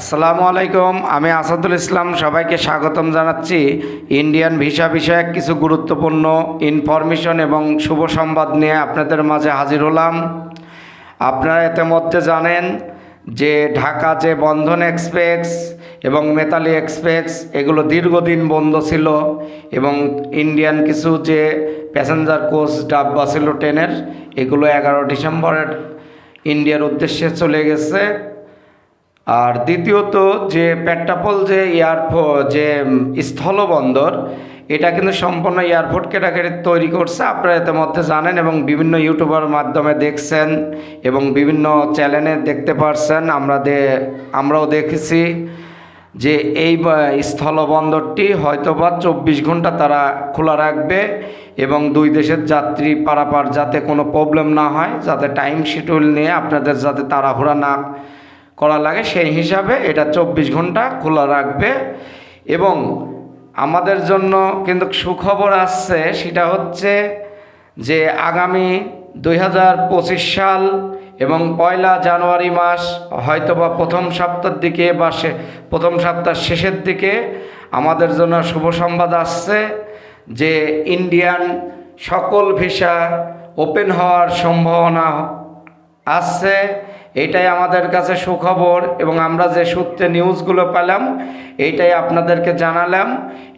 আসসালামু আলাইকুম, আমি আসাদুল ইসলাম, সবাইকে স্বাগতম জানাচ্ছি। ইন্ডিয়ান ভিসা বিষয়ক কিছু গুরুত্বপূর্ণ ইনফরমেশন এবং শুভ সংবাদ নিয়ে আপনাদের মাঝে হাজির হলাম। আপনারা এতে মধ্যে জানেন যে ঢাকা যে বন্ধন এক্সপ্রেস এবং মেতালি এক্সপ্রেস, এগুলো দীর্ঘদিন বন্ধ ছিল এবং ইন্ডিয়ান কিছু যে প্যাসেঞ্জার কোচ ডাব্বা ছিল ট্রেনের, এগুলো এগারো ডিসেম্বরের ইন্ডিয়ার উদ্দেশ্যে চলে গেছে। আর দ্বিতীয়ত যে পেট্টাপল যে এয়ারপো যে স্থলবন্দর, এটা কিন্তু সম্পূর্ণ এয়ারপোর্ট ক্যাটাগরি তৈরি করছে। আপনারা এতে মধ্যে জানেন এবং বিভিন্ন ইউটিউবার মাধ্যমে দেখছেন এবং বিভিন্ন চ্যানেলে দেখতে পারছেন। আমরা দে, আমরাও দেখেছি যে এই স্থলবন্দরটি হয়তোবা চব্বিশ ঘণ্টা তারা খোলা রাখবে এবং দুই দেশের যাত্রী পারাপার যাতে কোনো প্রবলেম না হয়, যাতে টাইম শিডিউল নিয়ে আপনাদের যাতে তাড়াহুড়া না করা লাগে, সেই হিসাবে এটা চব্বিশ ঘণ্টা খোলা রাখবে। এবং আমাদের জন্য কিন্তু সুখবর আসছে, সেটা হচ্ছে যে আগামী দু হাজার পঁচিশ সাল এবং পয়লা জানুয়ারি মাস হয়তোবা প্রথম সপ্তাহের দিকে বা সে, প্রথম সপ্তাহের শেষের দিকে আমাদের জন্য শুভ সংবাদ আসছে যে ইন্ডিয়ান সকল ভিসা ওপেন হওয়ার সম্ভাবনা আসছে। এইটাই আমাদের কাছে সুখবর এবং আমরা যে সূত্রে নিউজগুলো পেলাম, এইটাই আপনাদেরকে জানালাম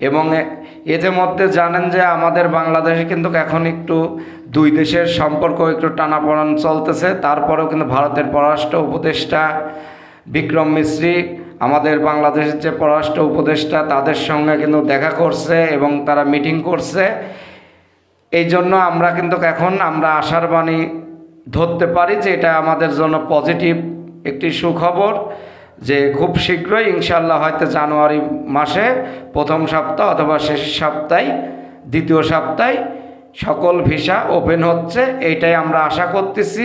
এবং এ- এতে মধ্যে জানেন যে আমাদের বাংলাদেশে কিন্তু এখন একটু দুই দেশের সম্পর্ক একটু টানাপড়ান চলতেছে। তারপরেও কিন্তু ভারতের পররাষ্ট্র উপদেষ্টা বিক্রম মিশ্রি আমাদের বাংলাদেশের যে পররাষ্ট্র উপদেষ্টা, তাদের সঙ্গে কিন্তু দেখা করছে এবং তারা মিটিং করছে। এই জন্য আমরা কিন্তু এখন আমরা আশার বাণী ধরতে পারি যে এটা আমাদের জন্য পজিটিভ একটি সুখবর যে খুব শীঘ্রই ইনশাল্লাহ হয়তো জানুয়ারি মাসে প্রথম সপ্তাহ অথবা শেষ সপ্তাহে, দ্বিতীয় সপ্তাহে সকল ভিসা ওপেন হচ্ছে, এইটাই আমরা আশা করতেছি।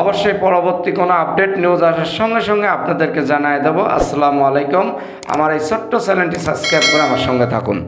অবশ্যই পরবর্তী কোনো আপডেট নিউজ আসার সঙ্গে সঙ্গে আপনাদেরকে জানাই দেবো। আসসালামু আলাইকুম। আমার এই ছোট্ট চ্যানেলটি সাবস্ক্রাইব করে আমার সঙ্গে থাকুন।